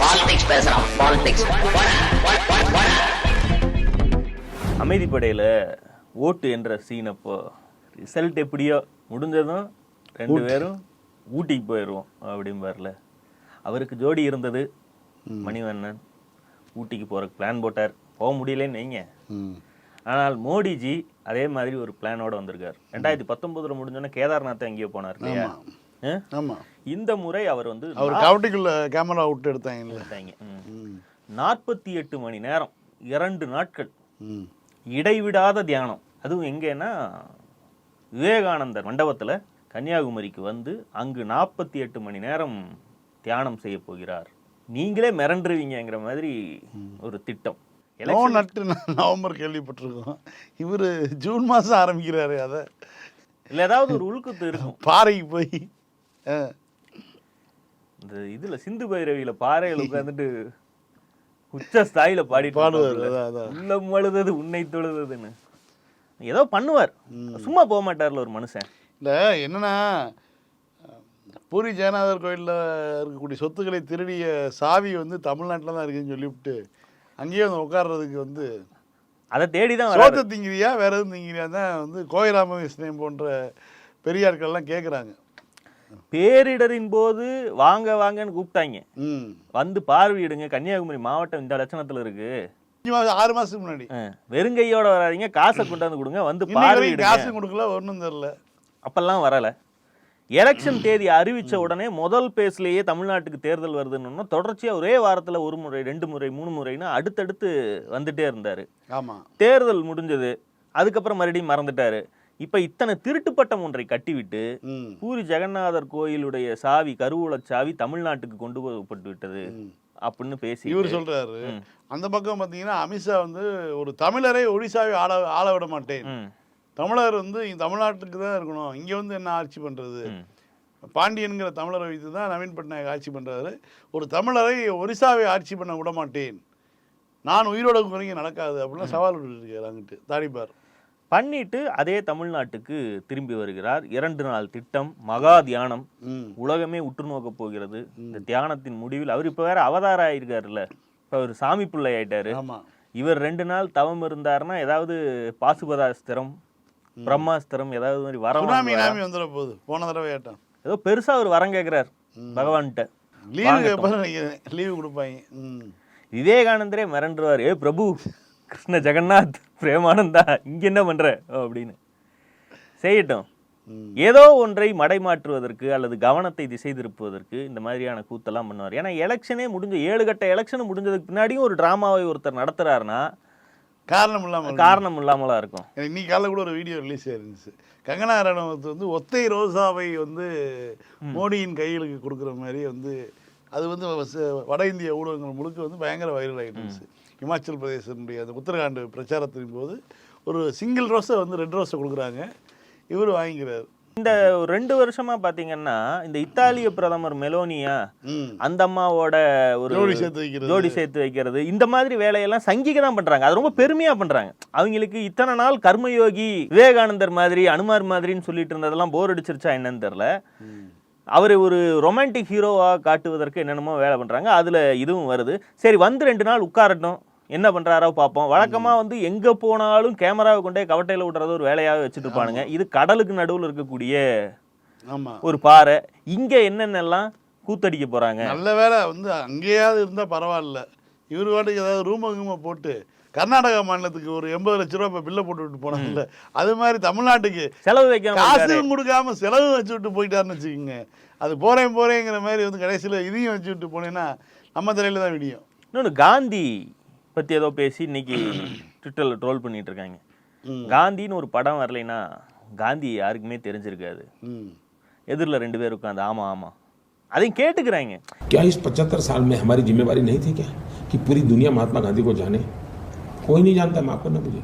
Politics பேசுறான் politics அமைதிப்படையில் ஓட்டு என்ற சீன் அப்போ ரிசல்ட் எப்படியோ முடிஞ்சதும் ரெண்டு பேரும் ஊட்டிக்கு போயிடுவோம் அப்படிம்பார்ல. அவருக்கு ஜோடி இருந்தது மணிவண்ணன். ஊட்டிக்கு போகிறக்கு பிளான் போட்டார். போக முடியலன்னு வைங்க. ஆனால் மோடிஜி அதே மாதிரி ஒரு பிளானோட வந்திருக்கார். ரெண்டாயிரத்தி பத்தொன்பதுல முடிஞ்சோன்னே கேதார்நாத் எங்கேயோ போனார் இல்லையா? ஆ? ஆமாம் இந்த முறை அவர் வந்து அவர் கவட்டிக்குள்ள கேமரா விட்டு எடுத்தாங்க. ம். நாற்பத்தி எட்டு மணி நேரம் இரண்டு நாட்கள் இடைவிடாத தியானம். அதுவும் எங்கேன்னா விவேகானந்தர் மண்டபத்தில் கன்னியாகுமரிக்கு வந்து அங்கு நாற்பத்தி எட்டு மணி நேரம் தியானம் செய்ய போகிறார். நீங்களே மிரண்டுருவீங்கங்கிற மாதிரி ஒரு திட்டம். நோ நட்டு நவம்பர் கேள்விப்பட்டிருக்கோம். இவர் ஜூன் மாதம் ஆரம்பிக்கிறாரு அதை. இல்லை ஏதாவது ஒரு உள்குத்து இருக்கும். பாறைக்கு போய் இந்த இதுல சிந்து பைரவியில பாறையில் உட்காந்துட்டு உச்ச ஸ்தாயில பாடிட்டு பாடுவார். உள்ளம் அழுதது உன்னை தொழுததுன்னு. ஏதோ பண்ணுவார். சும்மா போக மாட்டார்ல ஒரு மனுஷன். இல்லை என்னன்னா பூரி ஜெகநாதர் கோயிலில் இருக்கக்கூடிய சொத்துக்களை திருடிய சாவி வந்து தமிழ்நாட்டில் தான் இருக்குன்னு சொல்லிவிட்டு அங்கேயே வந்து உட்கார்றதுக்கு வந்து அதை தேடி தான் சோத்தை திங்கிறியா வேற எதுவும் திங்கிறியா தான் வந்து கோவை ராமகிருஷ்ணன் போன்ற பெரியாட்கள்லாம் கேட்குறாங்க பேரிடரின் போது வாங்க வாங்கன்னு கூப்பிட்டாங்க. வந்து பார்வையிடுங்க. கன்னியாகுமரி மாவட்டம் இந்த லட்சணத்துல இருக்கு. ஆறு மாதத்துக்கு முன்னாடி. வெறுங்கையோட வராதீங்க. காசை கொண்டாந்து கொடுங்க. வந்து பார்வையிடுங்க. காசு கொடுக்கல ஒன்றும் தெரில அப்பெல்லாம் வரல. எலெக்ஷன் தேதி அறிவிச்ச உடனே முதல் பேஸ்லயே தமிழ்நாட்டுக்கு தேர்தல் வருதுன்னு தொடர்ச்சியா ஒரே வாரத்துல ஒரு முறை ரெண்டு முறை மூணு முறைன்னு அடுத்தடுத்து வந்துட்டே இருந்தாரு. ஆமாம் தேர்தல் முடிஞ்சது. அதுக்கப்புறம் மறுபடியும் மறந்துட்டாரு. இப்ப இத்தனை திருட்டு பட்டம் ஒன்றை கட்டிவிட்டு பூரி ஜெகநாதர் கோயிலுடைய சாவி கருவூலச் சாவி தமிழ்நாட்டுக்கு கொண்டு போகப்பட்டு விட்டது. அப்படின்னு பேசி இவர் சொல்றாரு. அந்த பக்கம் பார்த்தீங்கன்னா அமித்ஷா வந்து ஒரு தமிழரை ஒடிசாவை ஆள ஆள விட மாட்டேன் தமிழர் வந்து தமிழ்நாட்டுக்கு தான் இருக்கணும். இங்கே வந்து என்ன ஆட்சி பண்ணுறது ம். பாண்டியன்கிற தமிழரை வைத்து தான் நவீன் பட்நாயக் ஆட்சி பண்ணுறாரு ஒரு தமிழரை ஒரிசாவை ஆட்சி பண்ண விட மாட்டேன். நான் உயிரோட குறைங்க நடக்காது அப்படிலாம் சவால் விட்டுருக்காரு அங்கிட்டு தாடிப்பார் பண்ணிட்டு அதே தமிழ்நாட்டுக்கு திரும்பி வருகிறார். இரண்டு நாள் திட்டம் மகா தியானம். உலகமே உற்று நோக்க போகிறது. இந்த தியானத்தின் முடிவில் அவர் இப்ப வேற அவதாரம் ஆயிருக்காருல்ல. இப்ப அவர் சாமி பிள்ளை ஆயிட்டாரு. இவர் ரெண்டு நாள் தவம் இருந்தாருன்னா ஏதாவது பாசுபதாஸ்திரம் பிரம்மாஸ்திரம் ஏதாவது மாதிரி வரம் வந்துட போகுது. போன தடவை ஏட்டான் ஏதோ பெருசா ஒரு வரம் கேட்கிறார் பகவான்கிட்ட. லீவு கொடுப்பாங்க. விவேகானந்தரே மிரண்டுருவார் ஏ பிரபு கிருஷ்ண ஜெகநாத். பிரேமானந்தா இங்க என்ன பண்ற? அப்படின்னு. செய்யட்டும். ஏதோ ஒன்றை மடைமாற்றுவதற்கு அல்லது கவனத்தை திசை திருப்புவதற்கு இந்த மாதிரியான கூத்தெல்லாம் பண்ணுவார். ஏன்னா எலெக்ஷனே முடிஞ்ச ஏழு கட்ட எலெக்ஷன் முடிஞ்சதுக்கு பின்னாடியும் ஒரு டிராமாவை ஒருத்தர் நடத்துறாருன்னா காரணம் இல்லாமல் காரணம் இல்லாமலா இருக்கும். இன்னைக்கு காலைல கூட ஒரு வீடியோ ரிலீஸ் ஆயிருந்துச்சு. கங்கனா ரனவத் வந்து ஒத்தை ரோசாவை வந்து மோடியின் கைகளுக்கு கொடுக்குற மாதிரி வந்து அது வந்து வட இந்திய ஊடகங்கள் முழுக்க வந்து பயங்கர வைரல் ஆகிட்டு இருந்துச்சு. இமாச்சல் பிரதேசனுடைய அந்த உத்தரகாண்ட் பிரச்சாரத்தின் போது ஒரு சிங்கிள் ரோஸை வந்து ரெட் ரோஸை கொடுக்குறாங்க. இவர் வாங்கிக்கிறார். இந்த ரெண்டு வருஷமா பாத்தீங்கன்னா இந்த இத்தாலிய பிரதமர் மெலோனியா அந்த அம்மாவோட ஒரு ஜோடி சேர்த்து வைக்கிறது. ஜோடி சேர்த்து வைக்கிறது. இந்த மாதிரி வேலையெல்லாம் சங்கிக தான் பண்றாங்க. அது ரொம்ப பெருமையா பண்றாங்க. அவங்களுக்கு இத்தனை நாள் கர்மயோகி விவேகானந்தர் மாதிரி அனுமார் மாதிரின்னு சொல்லிட்டு இருந்ததெல்லாம் போர் அடிச்சிருச்சா என்னன்னு தெரியல. அவர் ஒரு ரொமான்டிக் ஹீரோவா காட்டுவதற்கு என்னென்னமோ வேலை பண்றாங்க. அதுல இதுவும் வருது. சரி வந்து ரெண்டு நாள் உட்காரட்டும். என்ன பண்றாரோ பார்ப்போம். வழக்கமா வந்து எங்க போனாலும் கேமராவை கொண்டே கவட்டையில விடுறது ஒரு வேலையாவே வச்சுட்டு இருப்பானுங்க இது கடலுக்கு நடுவுல இருக்கக்கூடிய ஒரு பாறை. இங்க என்னென்னலாம் கூத்தடிக்க போறாங்க? நல்ல வேளை வந்து அங்கேயாவது இருந்தால் பரவாயில்ல. இவர் வாட்டுக்கு ஏதாவது ரூம் கீமை போட்டு கர்நாடகா மாநிலத்துக்கு ஒரு எண்பது லட்ச ரூபா இப்போ பில்லை போட்டு விட்டு போனாங்கல்ல அது மாதிரி தமிழ்நாட்டுக்கு செலவு வைக்காம இருக்காரு. காசும் கொடுக்காம செலவு வச்சு விட்டு போயிட்டாருன்னு வச்சுக்கோங்க. அது போறேன் போறேங்கிற மாதிரி வந்து கடைசியில் இதையும் வச்சு விட்டு போனேன்னா நம்ம தலையில தான் விடியும். இன்னொன்று காந்தி பத்தி ஏதோ பேசி இன்னைக்கு ட்விட்டர்ல ட்ரோல் பண்ணிட்டு இருக்காங்க ம். காந்தின்னு ஒரு படம் வரலைன்னா காந்தி யாருக்குமே தெரிஞ்சிருக்காது ம் எதிரில் ரெண்டு பேர் உட்காந்து ஆமா ஆமா அதையும் கேட்டுக்கிறாங்க क्या इस पचहत्तर साल में हमारी जिम्मेवारी नहीं थी क्या कि पूरी दुनिया महात्मा गांधी को जाने कोई नहीं जानता माफ करना मुझे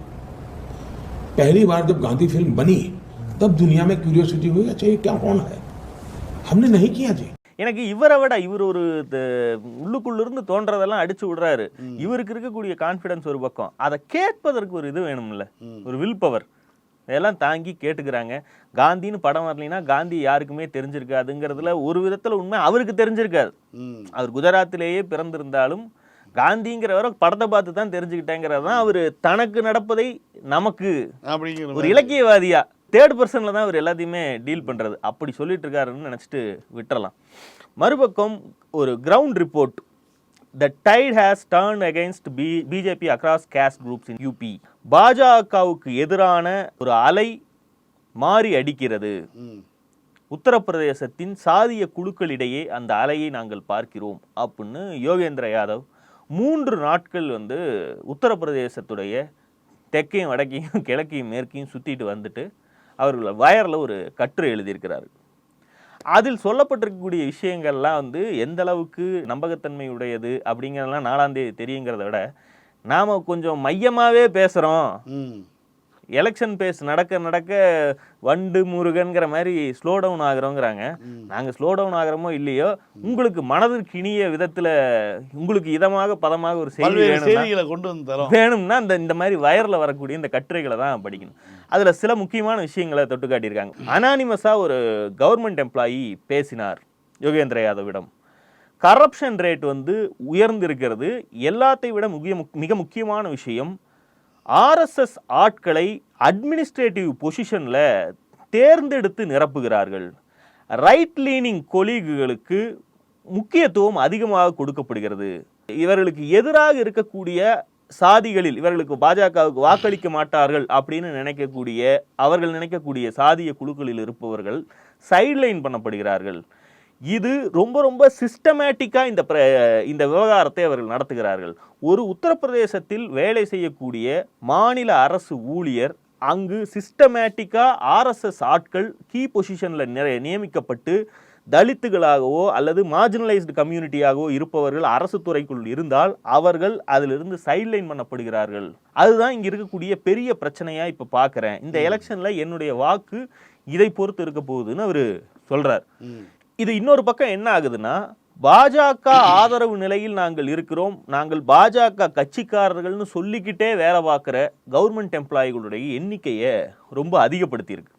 पहली बार जब गांधी फिल्म बनी तब दुनिया में क्यूरियोसिटी हुई अच्छा ये क्या कौन है हमने नहीं किया जी எனக்கு இவரை விட இவர் ஒரு த- உள்ளுக்குள்ள இருந்து தோன்றதெல்லாம் அடிச்சு விடுறாரு. இவருக்கு இருக்கக்கூடிய கான்ஃபிடன்ஸ் ஒரு பக்கம். அதை கேட்பதற்கு ஒரு இது வேணும்ல. ஒரு வில் பவர் இதெல்லாம் தாங்கி கேட்டுக்கிறாங்க. காந்தின்னு படம் வரலைன்னா காந்தி யாருக்குமே தெரிஞ்சிருக்காதுங்கிறதுல ஒரு விதத்துல உண்மை அவருக்கு தெரிஞ்சிருக்காது. அவர் குஜராத்திலேயே பிறந்திருந்தாலும் காந்திங்கிறவரை படத்தை பார்த்து தான் தெரிஞ்சுக்கிட்டேங்கிறது தான் அவர் தனக்கு நடப்பதை நமக்கு ஒரு. இலக்கியவாதியா தேர்ட் பர்சன்ல தான் அவர் எல்லாத்தையுமே டீல் பண்றது. அப்படி சொல்லிட்டு இருக்காருன்னு நினைச்சிட்டு விட்டுறலாம். மறுபக்கம் ஒரு ground report the tide has turn against B BJP across caste groups in UP பாஜகவுக்கு எதிரான ஒரு அலை மாறி அடிக்கிறது. உத்தரப்பிரதேசத்தின் சாதிய குழுக்களிடையே அந்த அலையை நாங்கள் பார்க்கிறோம் அப்படின்னு யோகேந்திர யாதவ் மூன்று நாட்கள் வந்து உத்தரப்பிரதேசத்துடைய தெற்கையும் வடக்கையும் கிழக்கையும் மேற்கையும் சுற்றிட்டு வந்துட்டு அவர்கள் வயரில் ஒரு கட்டுரை எழுதியிருக்கிறார். அதில் சொல்லப்பட்டிருக்கக்கூடிய விஷயங்கள்லாம் வந்து எந்த அளவுக்கு நம்பகத்தன்மையுடையது அப்படிங்கிறதெல்லாம் நாலாந்தேதி தெரியுங்கிறத விட நாம் கொஞ்சம் மையமாகவே பேசுகிறோம் எலெக்ஷன் பேஸ் நடக்க நடக்க வண்டு முருகன்கிற மாதிரி ஸ்லோ டவுன் ஆகுறோங்கிறாங்க. நாங்கள் ஸ்லோ டவுன் ஆகுறோமோ இல்லையோ உங்களுக்கு மனதிற்கு இனிய விதத்தில் உங்களுக்கு இதமாக பதமாக ஒரு செய்திகளை கொண்டு வந்து தரோம். வேணும்னா இந்த இந்த மாதிரி வயரில் வரக்கூடிய இந்த கட்டுரைகளை தான் படிக்கணும். அதில் சில முக்கியமான விஷயங்களை தொட்டு காட்டியிருக்காங்க. அனானிமஸாக ஒரு கவர்மெண்ட் எம்ப்ளாயி பேசினார் யோகேந்திர யாதவிடம். கரப்ஷன் ரேட் வந்து உயர்ந்திருக்கிறது. எல்லாத்தை விட முக்கிய மிக முக்கியமான விஷயம் ஆர்எஸ்எஸ் ஆட்களை அட்மினிஸ்ட்ரேட்டிவ் பொசிஷனில் தேர்ந்தெடுத்து நிரப்புகிறார்கள். ரைட் லீனிங் கொலீகுகளுக்கு முக்கியத்துவம் அதிகமாக கொடுக்கப்படுகிறது. இவர்களுக்கு எதிராக இருக்கக்கூடிய சாதிகளில் இவர்களுக்கு பாஜகவுக்கு வாக்களிக்க மாட்டார்கள் அப்படின்னு நினைக்கக்கூடிய அவர்கள் நினைக்கக்கூடிய சாதிய குழுக்களில் இருப்பவர்கள் சைட்லைன் பண்ணப்படுகிறார்கள். இது ரொம்ப ரொம்ப சிஸ்டமேட்டிக்காக இந்த பிர இந்த விவகாரத்தை அவர்கள் நடத்துகிறார்கள். ஒரு உத்தரப்பிரதேசத்தில் வேலை செய்யக்கூடிய மாநில அரசு ஊழியர் அங்கு சிஸ்டமேட்டிக்காக ஆர்எஸ்எஸ் ஆட்கள் கீ பொசிஷனில் நியமிக்கப்பட்டு தலித்துகளாகவோ அல்லது மார்ஜினலைஸ்டு கம்யூனிட்டியாகவோ இருப்பவர்கள் அரசு துறைக்குள் இருந்தால் அவர்கள் அதிலிருந்து சைட்லைன் பண்ணப்படுகிறார்கள். அதுதான் இங்க இருக்கக்கூடிய பெரிய பிரச்சனையா இப்ப பார்க்கறேன் இந்த எலெக்ஷன்ல என்னுடைய வாக்கு இதை பொறுத்து இருக்க போகுதுன்னு அவரு சொல்றார். ம். இது இன்னொரு பக்கம் என்ன ஆகுதுன்னா பாஜக ஆதரவு நிலையில் நாங்கள் இருக்கிறோம். நாங்கள் பாஜக கட்சிக்காரர்கள்னு சொல்லிக்கிட்டே வேலை பார்க்குற கவர்மெண்ட் எம்ப்ளாயிகளுடைய எண்ணிக்கையை ரொம்ப அதிகப்படுத்தியிருக்கு.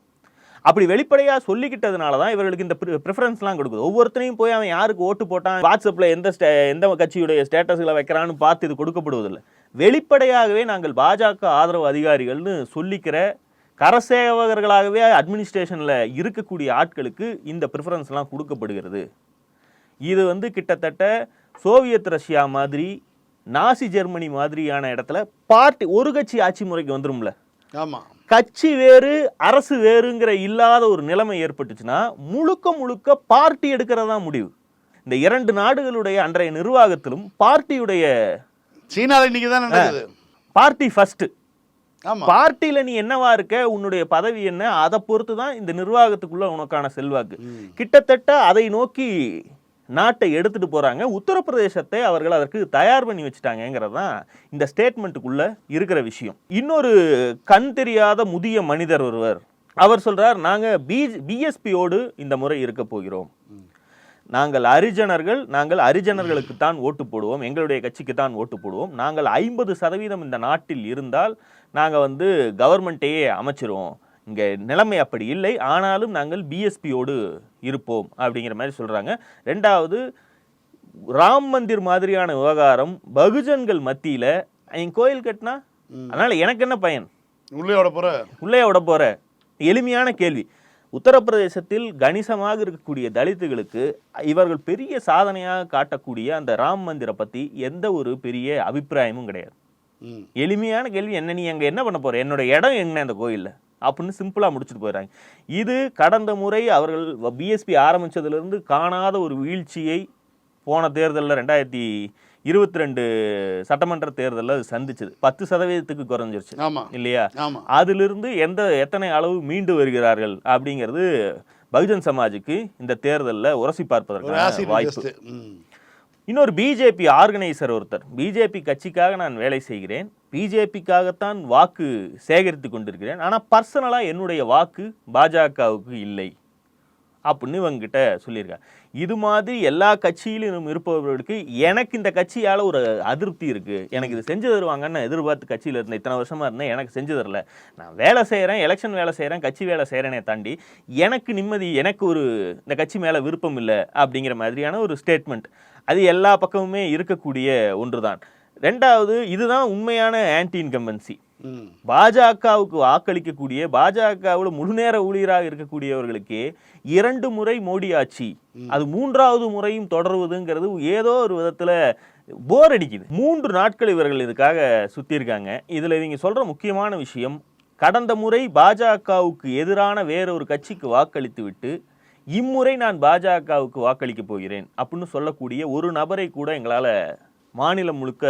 அப்படி வெளிப்படையாக சொல்லிக்கிட்டதுனால தான் இவர்களுக்கு இந்த ப்ரிஃபரன்ஸ்லாம் கொடுக்குது. ஒவ்வொருத்தனையும் போய் அவன் யாருக்கு ஓட்டு போட்டான் வாட்ஸ்அப்பில் எந்த ஸ்டே எந்த கட்சியுடைய ஸ்டேட்டஸ்களை வைக்கிறான்னு பார்த்து இது கொடுக்கப்படுவதில்லை. வெளிப்படையாகவே நாங்கள் பாஜக ஆதரவு அதிகாரிகள்னு சொல்லிக்கிற கரசேவகர்களாகவே அட்மினிஸ்ட்ரேஷனில் இருக்கக்கூடிய ஆட்களுக்கு இந்த ப்ரிஃபரன்ஸ்லாம் கொடுக்கப்படுகிறது. இது வந்து கிட்டத்தட்ட சோவியத் ரஷ்யா மாதிரி நாசி ஜெர்மனி மாதிரியான இடத்துல பார்ட்டி ஒரு கட்சி ஆட்சி முறைக்கு வந்துரும்ல. ஆமாம் கட்சி வேறு அரசு வேறுங்கிற இல்லாத ஒரு நிலைமை ஏற்பட்டுச்சுன்னா முழுக்க முழுக்க பார்ட்டி எடுக்கிறதா முடிவு. இந்த இரண்டு நாடுகளுடைய அன்றைய நிர்வாகத்திலும் பார்ட்டியுடைய சீனாவில் இன்னைக்கு தான் பார்ட்டி ஃபர்ஸ்ட் ஆமாம் பார்ட்டியில நீ என்னவா இருக்க? உன்னுடைய பதவி என்ன? அதை பொறுத்து தான் இந்த நிர்வாகத்துக்குள்ள உனக்கான செல்வாக்கு. கிட்டத்தட்ட அதை நோக்கி நாட்டை எடுத்துட்டு போறாங்க. உத்தரப்பிரதேசத்தை அவர்கள் அதற்கு தயார் பண்ணி வச்சுட்டாங்கங்கிறது தான் இந்த ஸ்டேட்மெண்ட்டுக்குள்ள இருக்கிற விஷயம். இன்னொரு கண் தெரியாத முதிய மனிதர் ஒருவர். அவர் சொல்றார் நாங்க பி பிஎஸ்பியோடு இந்த முறை இருக்க போகிறோம். நாங்கள் அரிஜனர்கள் நாங்கள் அரிஜனர்களுக்கு தான் ஓட்டு போடுவோம். எங்களுடைய கட்சிக்கு தான் ஓட்டு போடுவோம். நாங்கள் ஐம்பது சதவீதம் இந்த நாட்டில் இருந்தால் நாங்கள் வந்து கவர்மெண்ட்டையே அமைச்சிருவோம். இங்கே நிலைமை அப்படி இல்லை. ஆனாலும் நாங்கள் பிஎஸ்பியோடு இருப்போம் அப்படிங்கிற மாதிரி சொல்கிறாங்க ரெண்டாவது ராம் மந்திர் மாதிரியான விவகாரம் பகுஜன்கள் மத்தியில் என் கோயில் கட்டினா? அதனால் எனக்கு என்ன பயன்? உள்ளே விட போகிற உள்ளே விட போற? எளிமையான கேள்வி. உத்தரப்பிரதேசத்தில் கணிசமாக இருக்கக்கூடிய தலித்துகளுக்கு இவர்கள் பெரிய சாதனையாக காட்டக்கூடிய அந்த ராம் மந்திரை பத்தி எந்த ஒரு பெரிய அபிப்பிராயமும் கிடையாது. எளிமையான கேள்வி என்ன நீ அங்க என்ன பண்ண போற? என்னோட இடம் என்ன அந்த கோயில்ல? அப்படின்னு சிம்பிளா முடிச்சுட்டு போயிடுறாங்க. இது கடந்த முறை அவர்கள் பிஎஸ்பி ஆரம்பிச்சதுல இருந்து காணாத ஒரு வீழ்ச்சியை போன தேர்தலில் ரெண்டாயிரத்தி இருபத்தி ரெண்டு சட்டமன்ற தேர்தலில் அது சந்திச்சது. பத்து சதவீதத்துக்கு குறைஞ்சிருச்சு. இல்லையா? அதிலிருந்து எந்த எத்தனை அளவு மீண்டு வருகிறார்கள் அப்படிங்கிறது பகுஜன் சமாஜுக்கு இந்த தேர்தலில் உரசி பார்ப்பதற்கான வாய்ப்பு. இன்னொரு பிஜேபி ஆர்கனைசர் ஒருத்தர். பிஜேபி கட்சிக்காக நான் வேலை செய்கிறேன். பிஜேபிக்காகத்தான் வாக்கு சேகரித்து கொண்டிருக்கிறேன். ஆனால் பர்சனலாக என்னுடைய வாக்கு பாஜகவுக்கு இல்லை. அப்படின்னு இவங்ககிட்ட சொல்லியிருக்காரு இது மாதிரி எல்லா கட்சியிலும் இருப்பவர்களுக்கு எனக்கு இந்த கட்சியால் ஒரு அதிருப்தி இருக்குது எனக்கு இது செஞ்சு தருவாங்கன்னு எதிர்பார்த்து கட்சியில் இருந்தேன். இத்தனை வருஷமாக இருந்தேன். எனக்கு செஞ்சு தரல. நான் வேலை செய்கிறேன் எலெக்ஷன் வேலை செய்கிறேன் கட்சி வேலை செய்கிறேனே தாண்டி எனக்கு நிம்மதி எனக்கு ஒரு இந்த கட்சி மேலே விருப்பம் இல்லை அப்படிங்கிற மாதிரியான ஒரு ஸ்டேட்மெண்ட் அது எல்லா பக்கமுமே இருக்கக்கூடிய ஒன்று தான் ரெண்டாவது இதுதான் உண்மையான ஆன்டி இன்கம்பன்சி பாஜகவுக்கு வாக்களிக்கக்கூடிய பாஜகவில் முழுநேர ஊழியராக இருக்கக்கூடியவர்களுக்கே இரண்டு முறை மோடி ஆட்சி அது மூன்றாவது முறையும் தொடருவதுங்கிறது ஏதோ ஒரு விதத்துல போர் அடிக்குது. மூன்று நாட்கள் இவர்கள் இதுக்காக சுத்தியிருக்காங்க. இதுல இவங்க சொல்ற முக்கியமான விஷயம் கடந்த முறை பாஜகவுக்கு எதிரான வேற ஒரு கட்சிக்கு வாக்களித்து விட்டு இம்முறை நான் பாஜகவுக்கு வாக்களிக்க போகிறேன் அப்படின்னு சொல்லக்கூடிய ஒரு நபரை கூட எங்களால் மாநிலம் முழுக்க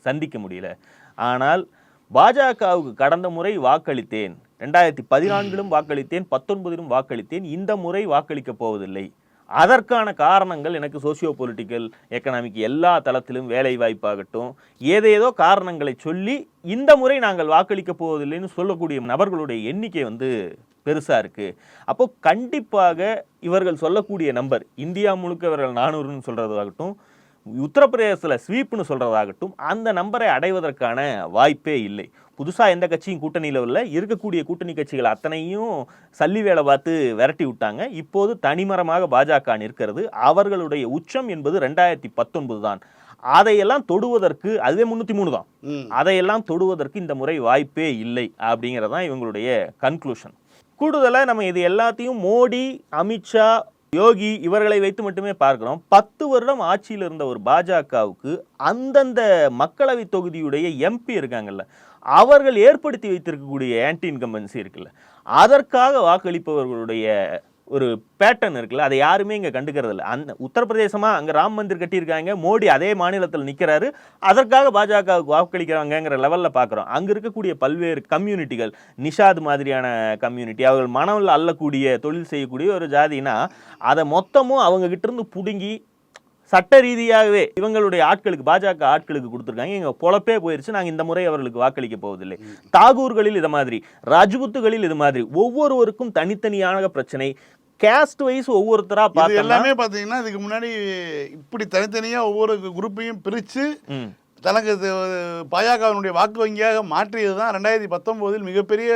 சந்திக்க முடியல. ஆனால் பாஜகவுக்கு கடந்த முறை வாக்களித்தேன். ரெண்டாயிரத்தி பதினான்கிலும் வாக்களித்தேன். பத்தொன்பதிலும் வாக்களித்தேன். இந்த முறை வாக்களிக்கப் போவதில்லை. அதற்கான காரணங்கள் எனக்கு சோசியோ பொலிட்டிக்கல் எக்கனாமிக் எல்லா தளத்திலும் வேலை வாய்ப்பாகட்டும். ஏதேதோ காரணங்களை சொல்லி இந்த முறை நாங்கள் வாக்களிக்கப் போவதில்லைன்னு சொல்லக்கூடிய நபர்களுடைய எண்ணிக்கை வந்து பெருசாக இருக்குது அப்போது கண்டிப்பாக இவர்கள் சொல்லக்கூடிய நம்பர் இந்தியா முழுக்க இவர்கள் நானூறுன்னு சொல்கிறதாகட்டும் உத்தரப்பிரதேசத்தில் ஸ்வீப்னு சொல்றதாகட்டும் அந்த நம்பரை அடைவதற்கான வாய்ப்பே இல்லை. புதுசா எந்த கட்சியும் கூட்டணியில் இல்லை. இருக்கக்கூடிய கூட்டணி கட்சிகள் அத்தனையும் சல்லி வேலை பார்த்து விரட்டி விட்டாங்க. இப்போது தனிமரமாக பாஜக நிற்கிறது. அவர்களுடைய உச்சம் என்பது ரெண்டாயிரத்தி பத்தொன்பது தான். அதையெல்லாம் தொடுவதற்கு அதுவே முன்னூத்தி மூணு தான். அதையெல்லாம் தொடுவதற்கு இந்த முறை வாய்ப்பே இல்லை அப்படிங்கிறதான் இவங்களுடைய கன்க்ளூஷன் கூடுதலாக நம்ம இது எல்லாத்தையும் மோடி அமித்ஷா யோகி இவர்களை வைத்து மட்டுமே பார்க்கிறோம். பத்து வருடம் ஆட்சியில் இருந்த ஒரு பாஜகவுக்கு அந்தந்த மக்களவை தொகுதியுடைய எம்பி இருக்காங்கல்ல அவர்கள் ஏற்படுத்தி வைத்திருக்கக்கூடிய ஆன்டி இன்கம்பன்சி இருக்குல்ல அதற்காக வாக்களிப்பவர்களுடைய ஒரு பேட்டர்ன் இருக்குல்ல அதை யாருமே இங்கே கண்டுக்கிறது இல்லை அந்த உத்தரப்பிரதேசமாக அங்கே ராம் மந்திர் கட்டியிருக்காங்க மோடி அதே மாநிலத்தில் நிற்கிறாரு அதற்காக பாஜகவுக்கு வாக்களிக்கிறாங்கங்கிற லெவலில் பார்க்குறோம் அங்கே இருக்கக்கூடிய பல்வேறு கம்யூனிட்டிகள் நிஷாத் மாதிரியான கம்யூனிட்டி அவர்கள் மனதில் அள்ளக்கூடிய தொழில் செய்யக்கூடிய ஒரு ஜாதினா அதை மொத்தமும் அவங்கக்கிட்டேருந்து பிடுங்கி இருந்து சட்ட ரீதியாகவே இவங்களுடைய ஆட்களுக்கு பாஜக ஆட்களுக்கு கொடுத்துருக்காங்க. எங்க பொழப்பே போயிருச்சு. நாங்க இந்த முறை அவர்களுக்கு வாக்களிக்க போவதில்லை. தாகூர்களில் இது மாதிரி ராஜ்புத்துகளில் இது மாதிரி ஒவ்வொருவருக்கும் தனித்தனியான பிரச்சனை. கேஸ்ட் வைஸ் ஒவ்வொருத்தரா இது பார்த்தோம்னா எல்லாமே பார்த்தீங்கன்னா இதுக்கு முன்னாடி இப்படி தனித்தனியா ஒவ்வொரு குரூப்பையும் ம், தனக்கு பாஜகவினுடைய வாக்கு வங்கியாக மாற்றியது தான் ரெண்டாயிரத்தி பத்தொம்போதில் மிகப்பெரிய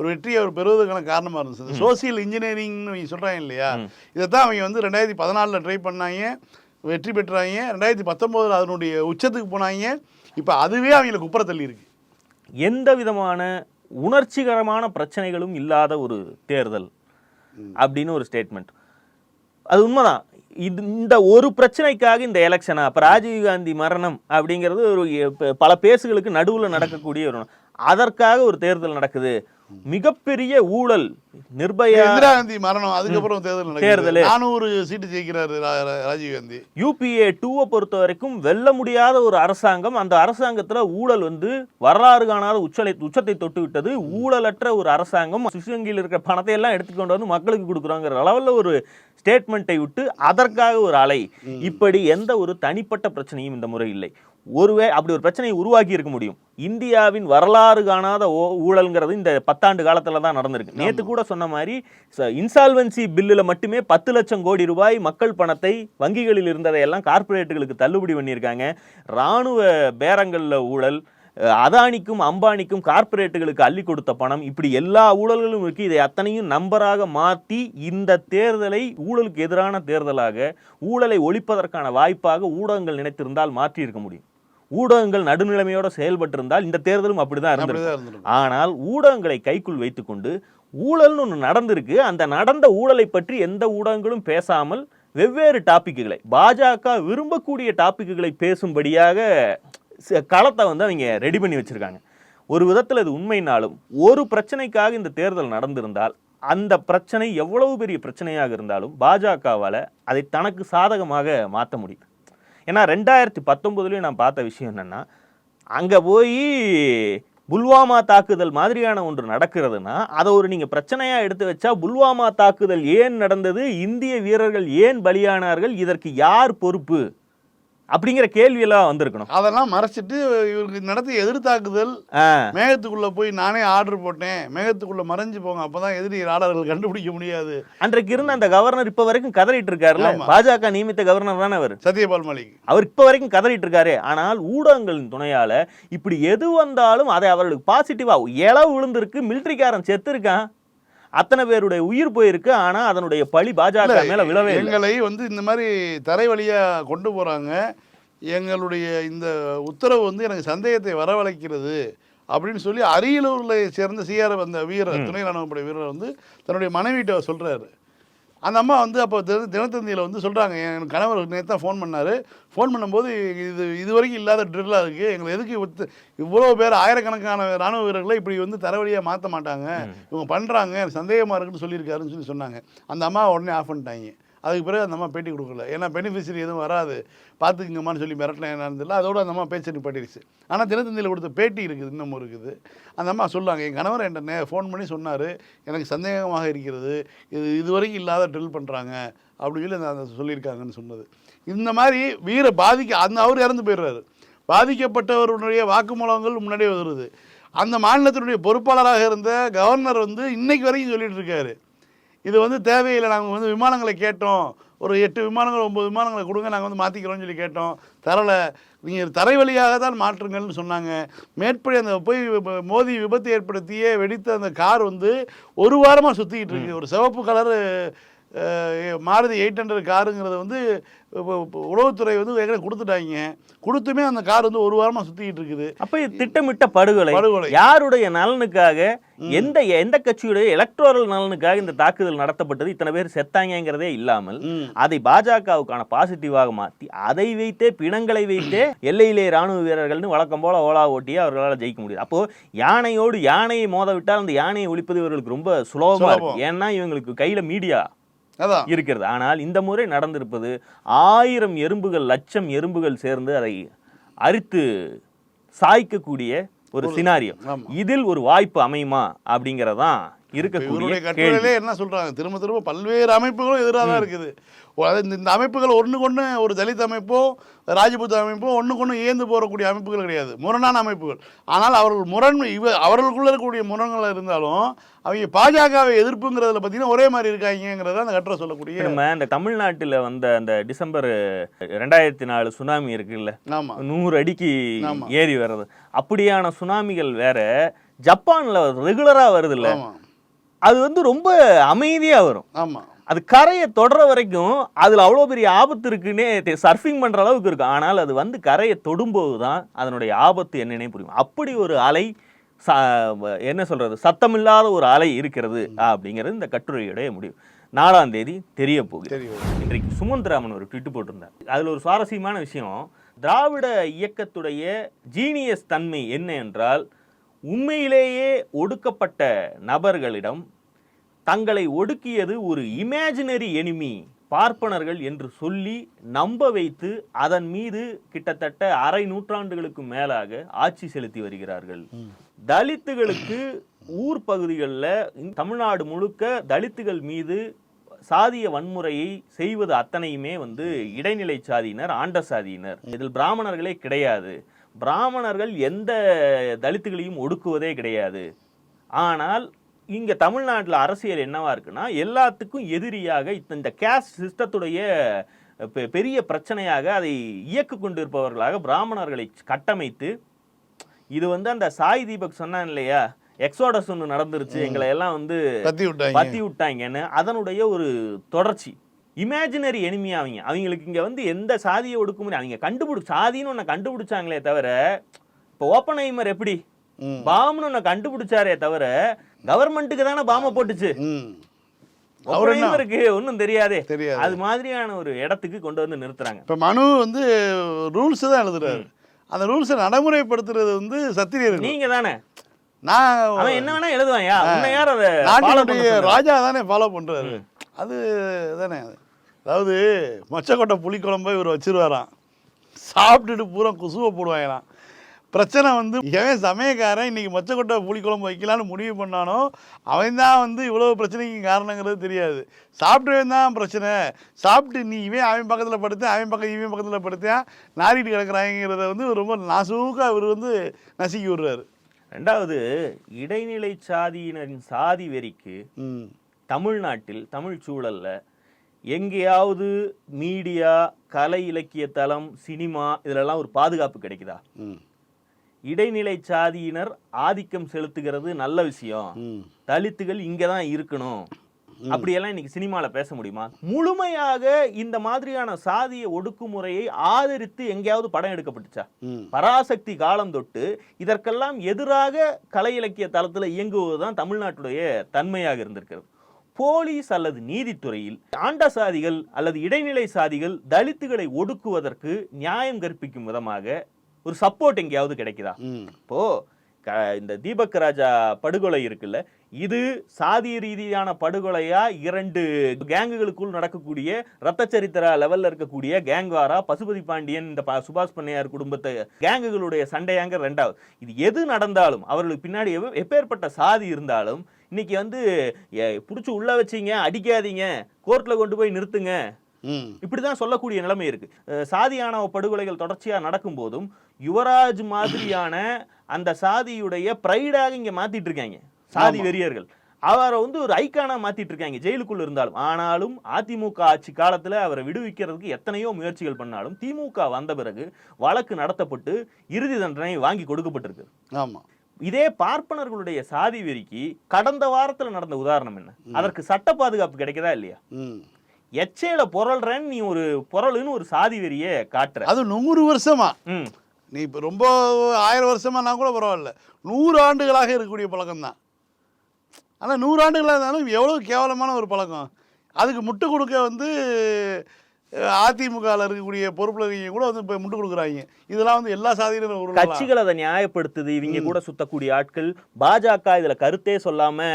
ஒரு வெற்றியை அவர் பெறுவதற்கான காரணமாக இருந்துச்சு. சோசியல் இன்ஜினியரிங்னு சொல்கிறாங்க இல்லையா? இதை தான் அவங்க வந்து ரெண்டாயிரத்தி பதினாலில் ட்ரை பண்ணாங்க. வெற்றி பெற்றாங்க. ரெண்டாயிரத்தி பத்தொம்போதில் அதனுடைய உச்சத்துக்கு போனாங்க. இப்போ அதுவே அவங்களை குப்புற தள்ளி இருக்கு. எந்த விதமான உணர்ச்சிகரமான பிரச்சனைகளும் இல்லாத ஒரு தேர்தல் அப்படின்னு ஒரு ஸ்டேட்மெண்ட் அது உண்மைதான். இது இந்த ஒரு பிரச்சனைக்காக இந்த எலெக்ஷனா அப்ப ராஜீவ் காந்தி மரணம் அப்படிங்கிறது ஒரு பல பேசுகளுக்கு நடுவுல நடக்கக்கூடிய ஒரு அதற்காக ஒரு தேர்தல் நடக்குது. மிகப்பெரிய ஊழல் நிர்பயா இந்திரா காந்தி மரணம் அதுக்கப்புறம் தேர்தல் தேர்தலு. நானூறு சீட்டு ஜெயிக்கிறாரு ராஜீவ் காந்தி. யூபிஏ டூவை பொறுத்த வரைக்கும் வெல்ல முடியாத ஒரு அரசாங்கம். அந்த அரசாங்கத்துல ஊழல் வந்து வரலாறு காணாத உச்சலை உச்சத்தை தொட்டு விட்டது. ஊழலற்ற ஒரு அரசாங்கம். சுஷங்கியில் இருக்கிற பணத்தை எல்லாம் எடுத்துக்கொண்டு வந்து மக்களுக்கு கொடுக்குறோங்கிற அளவுல ஒரு ஸ்டேட்மெண்ட்டை விட்டு அதற்காக ஒரு அலை. இப்படி எந்த ஒரு தனிப்பட்ட பிரச்சனையும் இந்த முறை இல்லை. ஒருவே அப்படி ஒரு பிரச்சனையை உருவாக்கி இருக்க முடியும். இந்தியாவின் வரலாறு காணாத ஓ- ஊழல்ங்கிறது இந்த பத்தாண்டு காலத்துல தான் நடந்திருக்கு. நேத்து கூட சொன்ன மாதிரி இன்சால்வன்சி பில்லுல மட்டுமே பத்து லட்சம் கோடி ரூபாய் மக்கள் பணத்தை வங்கிகளில் இருந்ததை எல்லாம் கார்ப்பரேட்டுகளுக்கு தள்ளுபடி பண்ணியிருக்காங்க. ராணுவ பேரங்கள்ல ஊழல் அதானிக்கும் அம்பானிக்கும் கார்ப்பரேட்டுகளுக்கு அள்ளி கொடுத்த பணம் இப்படி எல்லா ஊழல்களும் இருக்கு. இதை அத்தனையும் நம்பராக மாற்றி இந்த தேர்தலை ஊழலுக்கு எதிரான தேர்தலாக ஊழலை ஒழிப்பதற்கான வாய்ப்பாக ஊடகங்கள் நினைத்திருந்தால் மாற்றி இருக்க முடியும். ஊடகங்கள் நடுநிலைமையோட செயல்பட்டிருந்தால் இந்த தேர்தலும் அப்படிதான் இருந்திருக்கும். ஆனால் ஊடகங்களை கைக்குள் வைத்துக்கொண்டு ஊழல்னு ஒன்று நடந்திருக்கு. அந்த நடந்த ஊழலை பற்றி எந்த ஊடகங்களும் பேசாமல் வெவ்வேறு டாபிக்குகளை பாஜக விரும்பக்கூடிய டாபிக்குகளை பேசும்படியாக களத்தை வந்து அவங்க ரெடி பண்ணி வச்சிருக்காங்க. ஒரு விதத்தில் இது உண்மைனாலும் ஒரு பிரச்சனைக்காக இந்த தேர்தல் நடந்திருந்தால் அந்த பிரச்சனை எவ்வளவு பெரிய பிரச்சனையாக இருந்தாலும் பாஜகவால் அதை தனக்கு சாதகமாக மாற்ற முடியுது ஏன்னா ரெண்டாயிரத்தி பத்தொம்போதுலேயும் நான் பார்த்த விஷயம் என்னென்னா அங்கே போய் புல்வாமா தாக்குதல் மாதிரியான ஒன்று நடக்கிறதுனா அதை ஒரு நீங்கள் பிரச்சனையாக எடுத்து வச்சா புல்வாமா தாக்குதல் ஏன் நடந்தது இந்திய வீரர்கள் ஏன் பலியானார்கள் இதற்கு யார் பொறுப்பு? அப்படிங்கிற கேள்வி எல்லாம் வந்திருக்கணும். அதெல்லாம் மறைச்சிட்டு இவருக்கு நடத்திய எதிர்த்தாக்குதல் மேகத்துக்குள்ள போய் நானே ஆர்டர் போட்டேன். மேகத்துக்குள்ள மறைஞ்சு போங்க அப்பதான் எதிரி ராடர்கள் கண்டுபிடிக்க முடியாது. அன்றைக்கு இருந்த அந்த கவர்னர் இப்ப வரைக்கும் கதறிட்டு இருக்காருல்ல. பாஜக நியமித்த கவர்னர் தானே அவர்? சத்யபால் மாலிக். அவர் இப்ப வரைக்கும் கதறிட்டு இருக்காரு ஆனால் ஊடகங்களின் துணையால இப்படி எது வந்தாலும் அதை அவர்களுக்கு பாசிட்டிவா இளவு விழுந்திருக்கு மிலிட்டரிக்காரன் செத்து இருக்கான் அத்தனை பேருடைய உயிர் போயிருக்கு ஆனா அதனுடைய பழி பாஜக மேல விழவே எங்களை வந்து இந்த மாதிரி தரை வழியா கொண்டு போறாங்க. எங்களுடைய இந்த உத்தரவு வந்து எனக்கு சந்தேகத்தை வரவழைக்கிறது அப்படின்னு சொல்லி அரியலூர்ல சேர்ந்த சிஆர் அந்த வீரர் துணை ராணுவப்படை வீரர் வந்து தன்னுடைய மனைவிட்ட சொல்றாரு. அந்த அம்மா வந்து அப்போ தின தினத்தந்தியில் வந்து சொல்கிறாங்க என் கணவர் நேற்று தான் ஃபோன் பண்ணார். ஃபோன் பண்ணும்போது இது இது வரைக்கும் இல்லாத ட்ரில்லாக இருக்குது எங்களை எதுக்கு இவ்வளோ பேர் ஆயிரக்கணக்கான ராணுவ வீரர்களை இப்படி வந்து தரவழியாக மாற்ற மாட்டாங்க. இவங்க பண்ணுறாங்க சந்தேகமாக இருக்குன்னு சொல்லியிருக்காருன்னு சொல்லி சொன்னாங்க. அந்த அம்மா உடனே ஆஃப் பண்ணிட்டாங்க. அதுக்கு பிறகு அந்த அம்மா பேட்டி கொடுக்கல. ஏன்னா பெனிஃபிஷரி எதுவும் வராது. பார்த்துக்குங்கம்மான்னு சொல்லி மிரட்டலாம் என்னன்னு தெரியல. அதோட அந்த அம்மா பேச்சு நிப்பாட்டிருச்சு ஆனால் தினத்தந்தியில் கொடுத்த பேட்டி இருக்குது இன்னமும் இருக்குது. அந்த அம்மா சொல்லுவாங்க என் கணவர் என்ன ஃபோன் பண்ணி சொன்னார் எனக்கு சந்தேகமாக இருக்கிறது. இது இதுவரைக்கும் இல்லாத ட்ரில் பண்ணுறாங்க அப்படின்னு சொல்லி அந்த- சொல்லியிருக்காங்கன்னு சொன்னது. இந்த மாதிரி வீர பாதிக்க அந்த அவர் இறந்து போயிடுறாரு. பாதிக்கப்பட்டவருடைய வாக்குமூலங்கள் முன்னாடியே வருது. அந்த மாநிலத்தினுடைய பொறுப்பாளராக இருந்த கவர்னர் வந்து இன்னைக்கு வரைக்கும் சொல்லிட்டு இருக்காரு. இது வந்து தேவையில்லை. நாங்கள் வந்து விமானங்களை கேட்டோம். ஒரு எட்டு விமானங்கள் ஒன்பது விமானங்களை கொடுங்க நாங்கள் வந்து மாற்றிக்கிறோம்னு சொல்லி கேட்டோம். தரலை. நீங்கள் தரை வழியாக தான் மாற்றுங்கள்னு சொன்னாங்க. மேற்படி அந்த போய் மோதி விபத்து ஏற்படுத்தியே வெடித்த அந்த கார் வந்து ஒரு வாரமாக சுற்றிக்கிட்டு இருக்கு. ஒரு சிவப்பு கலரு மாருதி எயிட் ஹண்ட்ரட் காருங்கிறத வந்து உளவுத்துறை வந்து ஏற்கனவே கொடுத்துட்டாங்க. கொடுத்துமே அந்த கார் வந்து ஒரு வாரமாக சுற்றிக்கிட்டு இருக்குது. அப்ப திட்டமிட்ட படுகொலை. படுகொலை. யாருடைய நலனுக்காக எந்த எந்த கட்சியுடைய எலக்ட்ரோரல் நலனுக்காக இந்த தாக்குதல் நடத்தப்பட்டது? இத்தனை பேர் செத்தாங்கங்கிறதே இல்லாமல். அதை பாஜகவுக்கான பாசிட்டிவாக மாற்றி அதை வைத்தே பிணங்களை வைத்தே எல்லையிலே ராணுவ வீரர்கள்னு வழக்கம் போல ஓலா ஓட்டியே அவர்களால் ஜெயிக்க முடியுது. அப்போ யானையோடு யானையை மோத விட்டால் அந்த யானையை ஒழிப்பது இவர்களுக்கு ரொம்ப சுலபமா இருக்கு. சுலபம். ஏன்னா இவங்களுக்கு கையில மீடியா. இருக்கிறது. ஆனால் இந்த முறை நடந்திருப்பது ஆயிரம் எறும்புகள் லட்சம் எறும்புகள் சேர்ந்து அதை அரித்து சாய்க்கக்கூடிய ஒரு சினாரியோ. ஆமா. இதில் ஒரு வாய்ப்பு அமையுமா அப்படிங்கறதான் இருக்கக்கூடிய கட்டுரையிலே என்ன சொல்றாங்க? திரும்ப திரும்ப பல்வேறு அமைப்புகளும் எதிராக தான் இருக்குது. இந்த- அமைப்புகள் ஒண்ணுக்கு ஒண்ணு ஒரு தலித் அமைப்போ ராஜபுத் அமைப்போ ஒண்ணுக்கு ஒண்ணு ஏந்து போறக்கூடிய அமைப்புகள் கிடையாது. முரணான அமைப்புகள். ஆனால் அவர்கள் முரண் இவ அவர்களுக்குள்ள இருக்கக்கூடிய முரண்கள் இருந்தாலும் அவங்க பாஜகவை எதிர்ப்புங்கிறதுல பார்த்தீங்கன்னா ஒரே மாதிரி இருக்காங்கிறத அந்த கட்டுரை சொல்லக்கூடிய நம்ம இந்த தமிழ்நாட்டுல வந்த அந்த டிசம்பர் ரெண்டாயிரத்தி நாலு சுனாமி இருக்குல்ல? ஆமா. நூறு அடிக்கு. ஏறி வர்றது. அப்படியான சுனாமிகள் வேற ஜப்பான்ல ரெகுலரா வருது இல்ல அது வந்து ரொம்ப அமைதியா வரும். ஆமா. அது கரையை தொடர வரைக்கும் அதுல அவ்வளோ பெரிய ஆபத்து இருக்குன்னே சர்ஃபிங் பண்ற அளவுக்கு இருக்கும் ஆனால் அது வந்து கரையை தொடும்போது தான் அதனுடைய ஆபத்து என்னன்னே புரியும். அப்படி ஒரு அலை என்ன சொல்றது? சத்தமில்லாத ஒரு அலை இருக்கிறது அப்படிங்கிறது இந்த கட்டுரையுடைய முடிவு. நாலாம் தேதி தெரிய போகுது. இன்றைக்கு சுமந்த் ராமன் ஒரு ட்விட் போட்டிருந்தார். அதில் ஒரு சுவாரஸ்யமான விஷயம் திராவிட இயக்கத்துடைய ஜீனியஸ் தன்மை என்ன என்றால் உண்மையிலேயே ஒடுக்கப்பட்ட நபர்களிடம் தங்களை ஒடுக்கியது ஒரு இமேஜினரி எனிமி பார்ப்பனர்கள் என்று சொல்லி நம்ப வைத்து அதன் மீது கிட்டத்தட்ட அரை நூற்றாண்டுகளுக்கு மேலாக ஆட்சி செலுத்தி வருகிறார்கள். தலித்துகளுக்கு ஊர் பகுதிகளில் தமிழ்நாடு முழுக்க தலித்துகள் மீது சாதிய வன்முறையை செய்வது அத்தனையுமே வந்து இடைநிலை சாதியினர் ஆண்ட சாதியினர். இதில் பிராமணர்களே கிடையாது. பிராமணர்கள் எந்த தலித்துகளையும் ஒடுக்குவதே கிடையாது. ஆனால் இங்க தமிழ்நாட்டில் அரசியல் என்னவா இருக்குன்னா எல்லாத்துக்கும் எதிரியாக இந்த கேஸ்ட் சிஸ்டத்துடைய பெரிய பிரச்சனையாக அதை இயக்கு கொண்டிருப்பவர்களாக பிராமணர்களை கட்டமைத்து இது வந்து அந்த சாய் தீபக் சொன்னான் இல்லையா எக்ஸோடஸ் ஒன்று நடந்துருச்சு எங்களை எல்லாம் வந்து பத்தி விட்டாங்கன்னு அதனுடைய ஒரு தொடர்ச்சி. இமேஜினரி எனிமி அவங்க. அவங்களுக்கு இங்க வந்து எந்த சாதியை ஒடுக்க முடியும் அவங்க கண்டுபிடி சாதின்னு ஒன்றை கண்டுபிடிச்சாங்களே தவிர இப்போ ஓப்பன் எப்படி? ம். பாம்னு ஒன்றை கண்டுபிடிச்சாரே தவிர கவர்மெண்ட்டுக்கு தானே பாம போட்டுச்சு. இருக்கு ஒன்றும் தெரியாதே. தெரியாது. அது மாதிரியான ஒரு இடத்துக்கு கொண்டு வந்து நிறுத்துறாங்க. இப்போ மனு வந்து ரூல்ஸ் தான் எழுதுறாரு. அந்த ரூல்ஸை நடைமுறைப்படுத்துறது வந்து சத்திரியர்கள். நீங்க தானே? நான் அவன் என்ன வேணா எழுதுவான்யா உன்னை யார் அதை? ராஜா தானே ஃபாலோ பண்றாரு. அது தானே அதாவது மொச்சக்கொட்டை புளிக்குழம்பை இவர் வச்சிருவாராம். சாப்பிட்டுட்டு பூரா குசுவை போடுவாங்களாம். பிரச்சனை வந்து எவன் சமயக்காரன் இன்னைக்கு மொச்சக்கொட்டை புளிக்குழம்பு வைக்கலான்னு முடிவு பண்ணானோ அவன் தான் வந்து இவ்வளோ பிரச்சனைக்கு காரணங்கிறது தெரியாது. சாப்பிட்டவன் தான் பிரச்சனை. சாப்பிட்டு நீ இவன் அவன் பக்கத்தில் படுத்து அவன் பக்கம் இவன் பக்கத்தில் படுத்தேன் நாரிட்டு கிடக்குறாங்கிறத வந்து ரொம்ப நாசூக்காக அவர் வந்து நசுக்கி விடுறாரு. ரெண்டாவது இடைநிலை சாதியினரின் சாதி வெறிக்கு ம். தமிழ்நாட்டில் தமிழ் சூழல்ல எங்கேயாவது மீடியா கலை இலக்கிய தளம் சினிமா இதுலெல்லாம் ஒரு பாதுகாப்பு கிடைக்குதா? இடைநிலை சாதியினர் ஆதிக்கம் செலுத்துகிறது நல்ல விஷயம். தலித்துகள் இங்க தான் இருக்கணும். அப்படியெல்லாம் இன்னைக்கு சினிமால பேச முடியுமா? முழுமையாக இந்த மாதிரியான சாதிய ஒடுக்குமுறையை ஆதரித்து எங்கேயாவது படம் எடுக்கப்பட்டுச்சா? பராசக்தி காலம் தொட்டு இதற்கெல்லாம் எதிராக கலை இலக்கிய தளத்தில் இயங்குவதுதான் தமிழ்நாட்டுடைய தன்மையாக இருந்திருக்கிறது. போலீஸ் அல்லது நீதித்துறையில் ஆண்ட சாதிகள் அல்லது இடைநிலை சாதிகள் தலித்துகளை ஒடுக்குவதற்கு நியாயம் கற்பிக்கும் விதமாக ஒரு சப்போர்ட் எங்கேயாவது கிடைக்குதா? இப்போ இந்த தீபக் ராஜா படுகொலை இருக்குல்ல இது சாதிய ரீதியான படுகொலையா? இரண்டு கேங்குகளுக்குள் நடக்கக்கூடிய ரத்த சரித்திர லெவல்ல இருக்கக்கூடிய கேங்வாரா பசுபதி பாண்டியன் இந்த சுபாஷ் பண்ணையார் குடும்பத்தை கேங்குகளுடைய சண்டையாங்க ரெண்டாவது. இது எது நடந்தாலும் அவர்களுக்கு பின்னாடி எப்பேற்பட்ட சாதி இருந்தாலும் இன்னைக்கு வந்து பிடிச்சி உள்ள வச்சீங்க அடிக்காதீங்க கோர்ட்ல கொண்டு போய் நிறுத்துங்க. இப்படிதான் சொல்லக்கூடிய நிலைமை இருக்கு. அஹ் சாதியானவ படுகொலைகள் தொடர்ச்சியா நடக்கும் போதும் யுவராஜ் மாதிரியான அந்த சாதியுடைய பிரைடாக இங்க மாத்திட்டு இருக்காங்க. சாதி வெறியர்கள். அவரை வந்து ஒரு ஐக்கானா மாத்திட்டு இருக்காங்க ஜெயிலுக்குள்ள இருந்தாலும். ஆனாலும் அதிமுக ஆட்சி காலத்துல அவரை விடுவிக்கிறதுக்கு எத்தனையோ முயற்சிகள் பண்ணாலும் திமுக வந்த பிறகு வழக்கு நடத்தப்பட்டு இறுதி தண்டனை வாங்கி கொடுக்கப்பட்டிருக்கு. ஆமாம் இதே பார்ப்பனர்களுடைய சாதி வெறிக்கு கடந்த வாரத்துல நடந்த உதாரணம் என்ன? அதற்கு சட்ட பாதுகாப்பு கிடைக்குதா இல்லையா? ம். எச்சையில பொருள்றேன்னு நீ ஒரு பொருள்னு ஒரு சாதி வெறிய காட்டுற. அது நூறு வருஷமா? ம். நீ இப்போ ரொம்ப ஆயிரம் வருஷமானா கூட பரவாயில்ல. நூறு ஆண்டுகளாக இருக்கக்கூடிய பழக்கம் தான் ஆனால் நூறு ஆண்டுகளாக இருந்தாலும் எவ்வளோ கேவலமான ஒரு பழக்கம். அதுக்கு முட்டு கொடுக்க வந்து அதிமுகவில் இருக்கக்கூடிய பொறுப்பில் இருக்கீங்க கூட வந்து இப்போ முட்டு கொடுக்குறாங்க. இதெல்லாம் வந்து எல்லா சாதியினரும் ஒரு கட்சிகள் அதை நியாயப்படுத்துது. இவங்க கூட சுத்தக்கூடிய ஆட்கள். பாஜக இதுல கருத்தே சொல்லாம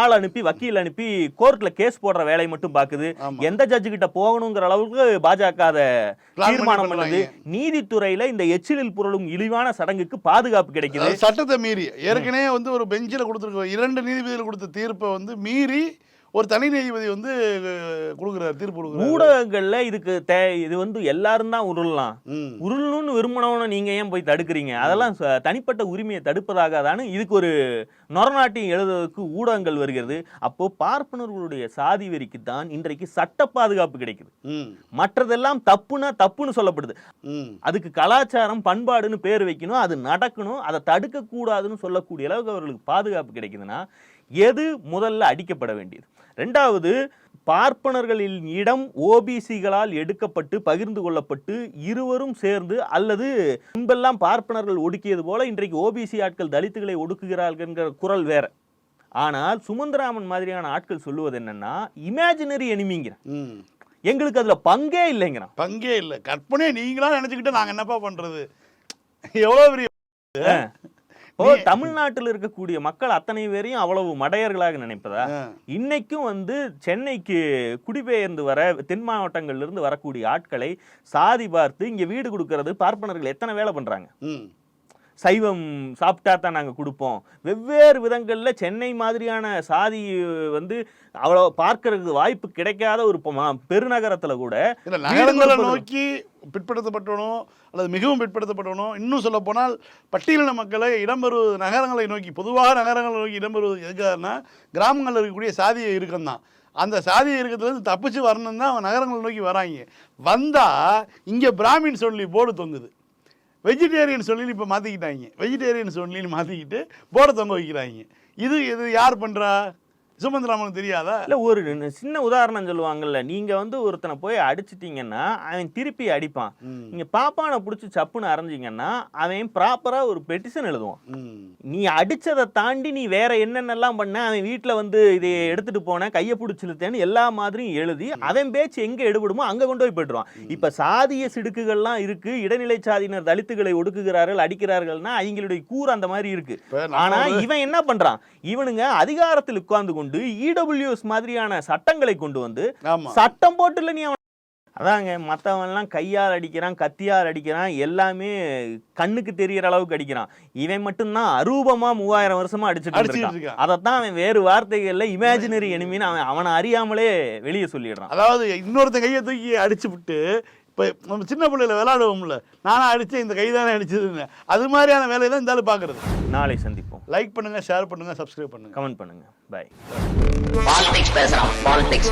ஆள் அனுப்பி வக்கீல் அனுப்பி கோர்ட்ல கேஸ் போடுற வேலையை மட்டும் பாக்குது ஆமா. எந்த ஜட்ஜு கிட்ட போகணுங்கிற அளவுக்கு பாஜக அதை தீர்மானம். பண்ணுது. நீதித்துறையில இந்த எச்சிலில் புரளும் இழிவான சடங்குக்கு பாதுகாப்பு கிடைக்குது. சட்டத்தை மீறி. ஏற்கனவே வந்து ஒரு பெஞ்சில் கொடுத்துருக்க இரண்டு நீதிபதிகள் கொடுத்த தீர்ப்பை வந்து மீறி ஒரு தனி நீதிபதி வந்து அஹ், கொடுக்குறாரு தீர்ப்பு கொடுக்குறாரு. ஊடகங்கள்ல இதுக்கு தே இது வந்து எல்லாரும் தான் உருளலாம். உருளணும்னு விரும்பினவன நீங்க ஏன் போய் தடுக்கிறீங்க? அதெல்லாம் தனிப்பட்ட உரிமையை தடுப்பதாகாதான்னு இதுக்கு ஒரு நொரநாட்டியம் எழுதுவதற்கு ஊடகங்கள் வருகிறது. அப்போ பார்ப்பனர்களுடைய சாதி வெறிக்கு தான் இன்றைக்கு சட்ட பாதுகாப்பு கிடைக்குது. மற்றதெல்லாம் தப்புனா தப்புன்னு சொல்லப்படுது. அதுக்கு கலாச்சாரம் பண்பாடுன்னு பேர் வைக்கணும் அது நடக்கணும் அதை தடுக்க கூடாதுன்னு சொல்லக்கூடிய அளவுக்கு அவர்களுக்கு பாதுகாப்பு கிடைக்குதுன்னா எது முதல்ல அடிக்கப்பட வேண்டியது? ரெண்டாவது பார்ப்பனர்களின் இடம் ஓபிசிகளால் எடுக்கப்பட்டு பகிர்ந்து கொள்ளப்பட்டு இருவரும் சேர்ந்து அல்லது முன்பெல்லாம் பார்ப்பனர்கள் ஒடுக்கியது போல இன்றைக்கு ஓபிசி ஆட்கள் தலித்துகளை ஒடுக்குகிறார்கள்ங்கிற குரல் வேற. ஆனால் சுமந்திராமன் மாதிரியான ஆட்கள் சொல்லுவது என்னன்னா இமேஜினரி எனிமிங்கிற எங்களுக்கு அதுல பங்கே இல்லைங்கிறான். பங்கே இல்லை. கற்பனையே நீங்களா நினச்சிக்கிட்டு நாங்கள் என்னப்பா பண்ணுறது எவ்வளோ பெரிய ஓ தமிழ்நாட்டில் இருக்கக்கூடிய மக்கள் அத்தனை பேரையும் அவ்வளவு மடையர்களாக நினைப்பதா. இன்னைக்கும் வந்து சென்னைக்கு குடிபெயர்ந்து வர தென் மாவட்டங்கள்ல இருந்து வரக்கூடிய ஆட்களை சாதி பார்த்து இங்க வீடு கொடுக்கறது பார்ப்பனர்கள் எத்தனை வேலை பண்றாங்க? சைவம் சாப்பிட்டா தான் நாங்கள் கொடுப்போம். வெவ்வேறு விதங்களில் சென்னை மாதிரியான சாதி வந்து அவ்வளோ பார்க்கறதுக்கு வாய்ப்பு கிடைக்காத ஒரு பெருநகரத்துல கூட நோக்கி பிற்படுத்தப்பட்டவனோ அல்லது மிகவும் பிற்படுத்தப்பட்டவனோ இன்னும் சொல்லப்போனால் பட்டியலின மக்களை இடம்பெறுவது நகரங்களை நோக்கி பொதுவாக நகரங்களை நோக்கி இடம்பெறுவது எதுக்காகனா கிராமங்களில் இருக்கக்கூடிய சாதிய இறுக்கம் தான். அந்த சாதிய இருக்கத்துலேருந்து தப்பிச்சு வரணும் தான் அவன் நகரங்களை நோக்கி வராங்க. வந்தால் இங்கே பிராமின் சொல்லி போர்டு தொங்குது. வெஜிடேரியன் சொல்லி இப்போ மாற்றிக்கிட்டாங்க வெஜிடேரியன் சொல்லி மாற்றிக்கிட்டு போர்டை தொங்க வைக்கிறாங்க. இது இது யார் பண்ணுறா சுமந்திராமனுக்கு தெரியாதா? இல்ல ஒரு சின்ன உதாரணம் சொல்லுவாங்கல்ல. நீங்க வந்து ஒருத்தனை போய் அடிச்சிட்டீங்கன்னா அவன் திருப்பி அடிப்பான். ம். நீங்க பாப்பானை பிடிச்சி சப்புன்னு அரைஞ்சிங்கன்னா அவன் ப்ராப்பரா ஒரு பெட்டிஷன் எழுதுவான். நீ அடிச்சதை தாண்டி நீ வேற என்னென்னலாம் பண்ண அவன் வீட்டில் வந்து இதை எடுத்துட்டு போன கையை பிடிச்சிருத்தேன்னு எல்லா மாதிரியும் எழுதி அவன் பேச்சு எங்க எடுபடுமோ அங்க கொண்டு போய் போட்டுருவான். இப்ப சாதிய சிடுக்குகள்லாம் இருக்கு இடைநிலை சாதியினர் தலித்துகளை ஒடுக்குகிறார்கள் அடிக்கிறார்கள்னா அவங்களுடைய கூறு அந்த மாதிரி இருக்கு. இப்போ நம்ம ஆனா இவன் என்ன பண்றான்? இவனுங்க அதிகாரத்தில் உட்கார்ந்து கொண்டு இடபிள்யூஎஸ் மாதிரியான சட்டங்களை கொண்டு வந்து சட்டம் போட்டுல நீ அவன் அதாங்க மற்றவன்லாம் கையால் அடிக்கிறான் கத்தியால் அடிக்கிறான் எல்லாமே கண்ணுக்கு தெரியற அளவுக்கு அடிக்கிறான். இவன் மட்டும்தான் அரூபமா மூவாயிரம் வருஷமா அடிச்சுட்டு இருக்கான். அதைத்தான் அவன் வேறு வார்த்தைகள்ல இமேஜினரி எனிமின்னு அவன் அவனை அறியாமலே வெளியே சொல்லிடுறான். அதாவது இன்னொருத்தன் கையை தூக்கி அடிச்சு விட்டு இப்போ நம்ம சின்ன பிள்ளையில விளையாடுவோம்ல நானா அடிச்சேன் இந்த கை தானே அடிச்சதுன்னு. அது மாதிரியான வேலையை தான் இந்த ஆளு பார்க்கறது. நாளை சந்திப்போம். லைக் பண்ணுங்க ஷேர் பண்ணுங்க சப்ஸ்கிரைப் பண்ணுங்க. கமெண்ட் பண்ணுங்க. பை பாலிடிக்ஸ் பேசுறான். பாலிடிக்ஸ்